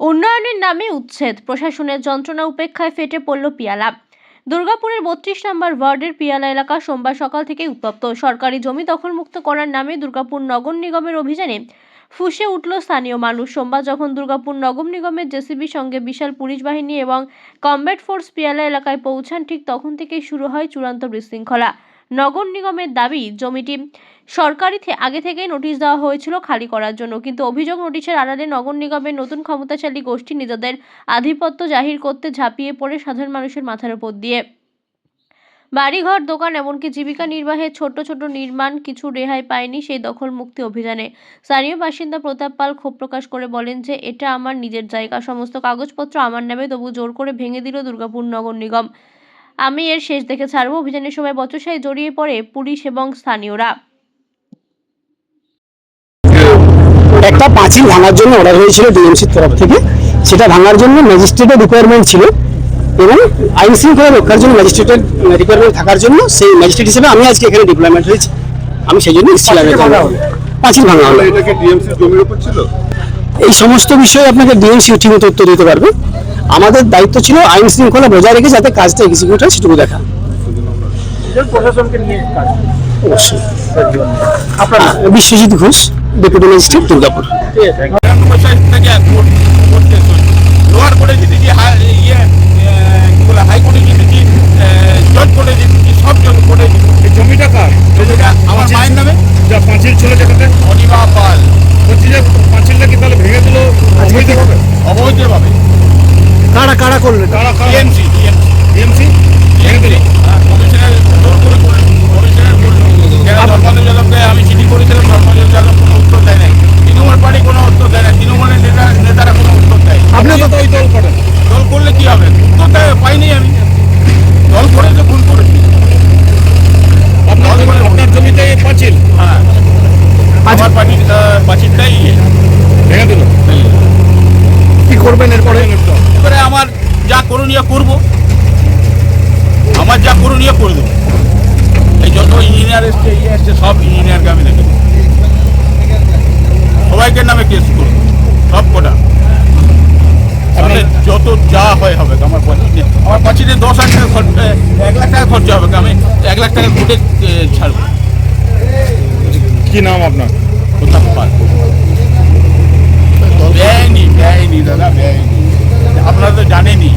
উন্নয়নের নামে উচ্ছেদ। প্রশাসনের যন্ত্রণা উপেক্ষায় ফেটে পড়ল পিয়ালা। দুর্গাপুরের বত্রিশ নম্বর ওয়ার্ডের পিয়ালা এলাকা সোমবার সকাল থেকে উত্তপ্ত। সরকারি জমি দখলমুক্ত করার নামে দুর্গাপুর নগর নিগমের অভিযানে ফুসে উঠল স্থানীয় মানুষ। সোমবার যখন দুর্গাপুর নগর নিগমের জেসিবির সঙ্গে বিশাল পুলিশ বাহিনী এবং কমব্যাট ফোর্স পিয়ালা এলাকায় পৌঁছান, ঠিক তখন থেকেই শুরু হয় চূড়ান্ত বিশৃঙ্খলা। নগর নিগমের দাবি, জমিটি সরকারি আগে থেকেই নোটিশ দেওয়া হয়েছিল খালি করার জন্য। কিন্তু অভিযোগ নোটিশের আড়ালে নগর নিগমের নতুন ক্ষমতাশালী গোষ্ঠী নিজেদের আধিপত্য জাহির করতে ঝাঁপিয়ে পড়ে সাধারণ মানুষের মাথার উপর দিয়ে। বাড়িঘর, দোকান এমনকি জীবিকা নির্বাহের ছোট ছোট নির্মাণ কিছু রেহাই পায়নি সেই দখল মুক্তি অভিযানে। স্থানীয় বাসিন্দা প্রতাপ পাল ক্ষোভ প্রকাশ করে বলেন যে, এটা আমার নিজের জায়গা। সমস্ত কাগজপত্র আমার নামে তবু জোর করে ভেঙে দিল দুর্গাপুর নগর নিগম। আমি এর শেষ দেখে ছাড়বো। অভিযানের সময় বচসায় জড়িয়ে পড়ে পুলিশ এবং স্থানীয়রা। একটা পাঁচিল ভাঙার জন্য অর্ডার হয়েছিল ডিএমসির তরফ থেকে। সেটা ভাঙার জন্য ম্যাজিস্ট্রেটের রিকোয়ারমেন্ট ছিল এবং আইন শৃঙ্খলা রক্ষার জন্য ম্যাজিস্ট্রেটের রিকোয়ারমেন্ট থাকার জন্য সেই ম্যাজিস্ট্রেট হিসেবে আমি আজকে এখানে ডিপ্লয়মেন্ট হয়েছি। আমি সেই জন্য এসেছিলাম পাঁচিল ভাঙা হলো। এটা কি ডিএমসি জমির উপর ছিল? এই সমস্ত বিষয়ে আপনাকে ডিএমসি ঠিকমতো উত্তর দিতে পারবে। আমাদের দায়িত্ব ছিল আইন শৃঙ্খলা বজায় রেখে যাতে কাজটা এক্সিকিউট হয় সেটুকু দেখা। অবশ্যই। Biswajit Ghosh deputy magistrate Durgapur. Lower কোর্টে হাই- ইয়ে হাইকোর্টে জিতেছি জজ কোর্টে জিতেছি সব জজ কোর্টে এই জমিটা কার জমিটা আমার মায়ের নামে যা পাঁচিল ছিল যেটাতে অনিমা পাল বলছি যে পাঁচিলটা কি তাহলে ভেঙে দিল অবৈধভাবে অবৈধভাবে কারা কারা করলেন কারা কারা টিএমসি টিএমসি টিএমসি ভেঙে দিল কমিশনের জোর করে করে কমিশনের যারা ধর্মেন্দ্র যাদবকে আমি চিঠি করেছিলাম ধর্মেন্দ্র যাদব কোনো উত্তর দেয় নাই তৃণমূল পার্টি কোনো উত্তর দেয় না তৃণমূলের নেতা নেতারা কোনো উত্তর দেয় আপনি তো ওই দল করেন দল করলে কি হবে উত্তর দেয় পাইনি আমি দল করে তো ভুল করেছি আপনার জমি- আপনার জমিতে এই পাঁচিল হ্যাঁ আমার পার্টির আহ, পাঁচিলটাই ইয়ে। ভেঙে দিল কি করবেন এরপরে এবারে আমার যা করণীয় করব আমার যা করণীয় করে দেবো। এই যত ইঞ্জিনিয়ার এসছে ইয়ে এসছে সব ইঞ্জিনিয়ারকে আমি দেখে। সবাইকে নামে কেস করব সব কটা। যত যা হয় হবে আমার পাঁচিলে আমার পাঁচিলে দশ লাখ টাকা খরচ এক লাখ টাকা খরচা হবে আমি এক লাখ টাকা ঘুটে ছাড়বো। কি নাম আপনার? কোথাও পার বেআইনি বেআইনি দাদা বেআইনি। আপনারা তো জানেনই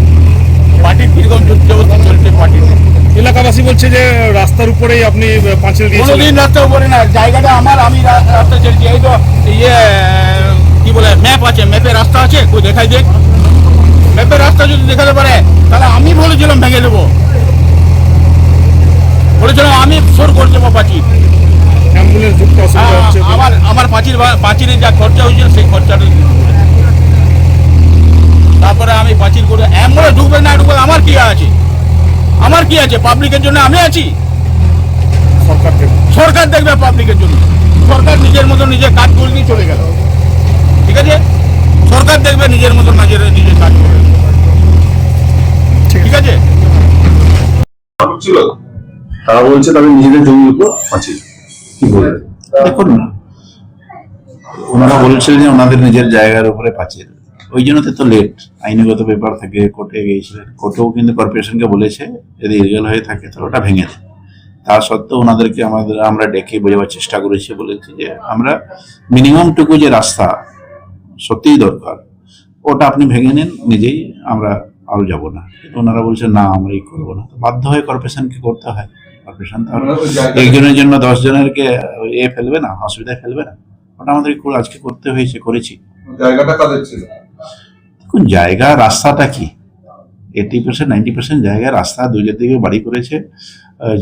পার্টির কীরকম যুদ্ধ চলছে পার্টিতে এলাকাবাসী বলছে যে রাস্তার উপরেই আপনি পাঁচিল দিয়েছিলেন। কোনোদিন রাস্তার উপরে না জায়গাটা আমার আমি রাস্তা চলছি এই তো ইয়ে কি বলে ম্যাপ আছে ম্যাপে রাস্তা আছে কই দেখাই দেখ ম্যাপে রাস্তা যদি দেখাতে পারে তাহলে আমি বলেছিলাম ভেঙে দেবো। বলেছিলাম আমি সর করে দেবো পাঁচিল। আমার আমার পাঁচিল বা- পাঁচিলে যা খরচা হয়েছিল সেই খরচাটা। তারপরে আমি পাঁচিল করে অ্যাম্বুলেন্স ঢুকবে না ঢুকবে আমার কি আছে? আমার কি আছে? পাবলিকের জন্য আমি আছি? সরকার থেকে সরকার দেখবে পাবলিকের জন্য। সরকার নিজের মতো নিজের কাজ করে নিয়ে চলে গেল। ঠিক আছে? সরকার দেখবে নিজের মতো নিজের নিজের কাজ করে ঠিক আছে? তারা বলছে তাদের নিজেদের জমির উপর পাঁচিল। কি বলবে? দেখুন ওনারা বলছিলেন যে ওনাদের নিজের জায়গার উপরে পাচিল। ওই জন্য তো লেট আইনগত ব্যাপার থেকে কোর্টে গিয়েছিলেন। কোর্টেও কিন্তু কর্পোরেশনকে বলেছে যদি ইলিগাল হয়ে থাকে তাহলে ওটা ভেঙে দেয় তা সত্ত্বেও ওনাদেরকে আমাদের আমরা ডেকে বোঝাবার চেষ্টা করেছি বলেছি যে আমরা মিনিমাম টুকু যে রাস্তা সত্যিই দরকার ওটা আপনি ভেঙে নিন নিজেই আমরা আরও যাব না। কিন্তু ওনারা বলছে না আমরা এই করব না। বাধ্য হয়ে কর্পোরেশনকে করতে হয়। কর্পোরেশন তো একজনের জন্য দশ জনেরকে এ ফেলবে না অসুবিধায় ফেলবে না। ওটা আমাদের আজকে করতে হয়েছে করেছি। জায়গাটা কাদের ছিল? দেখুন, জায়গা, রাস্তাটা কি? এইটি পার্সেন্ট নাইনটি পার্সেন্ট জায়গা, রাস্তা দুজের দিকে বাড়ি করেছে।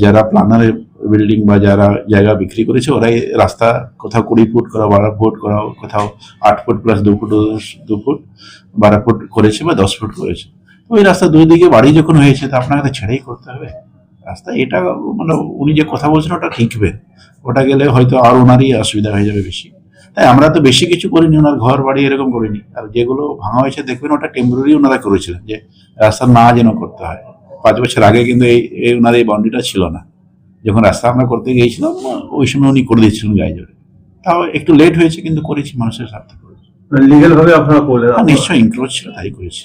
যারা প্ল্যানার বিল্ডিং বা যারা জায়গা বিক্রি করেছে, ওরাই রাস্তা কোথাও কুড়ি ফুট করা, বারো ফুট করা, কোথাও আট ফুট প্লাস দু ফুট দু ফুট, বারো ফুট করেছে বা দশ ফুট করেছে। তো ওই রাস্তা দুই দিকে বাড়ি যখন হয়েছে, তো আপনাকে তো ছেড়েই করতে হবে। রাস্তা এটা মানে উনি যে কথা বলছেন, ওটা ঠিকবে ওটা গেলে হয়তো আর ওনারই অসুবিধা হয়ে যাবে বেশি। তাই আমরা তো বেশি কিছু করিনি ওনার ঘর বাড়ি এরকম করিনি। আর যেগুলো ভাঙা হয়েছে দেখবেন ওটা টেম্পোরারি ওনারা করেছিলেন যে রাস্তা না যেন করতে হয়। পাঁচ বছর আগে কিন্তু এই এই ওনার এই বাউন্ডারিটা ছিল না। যখন রাস্তা আমরা করতে গিয়েছিলাম ওই সময় উনি করে দিয়েছিলেন গায়ে জোরে। তাও একটু লেট হয়েছে কিন্তু করেছি মানুষের স্বার্থে করেছি। লিগেল ভাবে আপনারা করলেন? নিশ্চয়ই ইনক্রোচ ছিল তাই করেছি।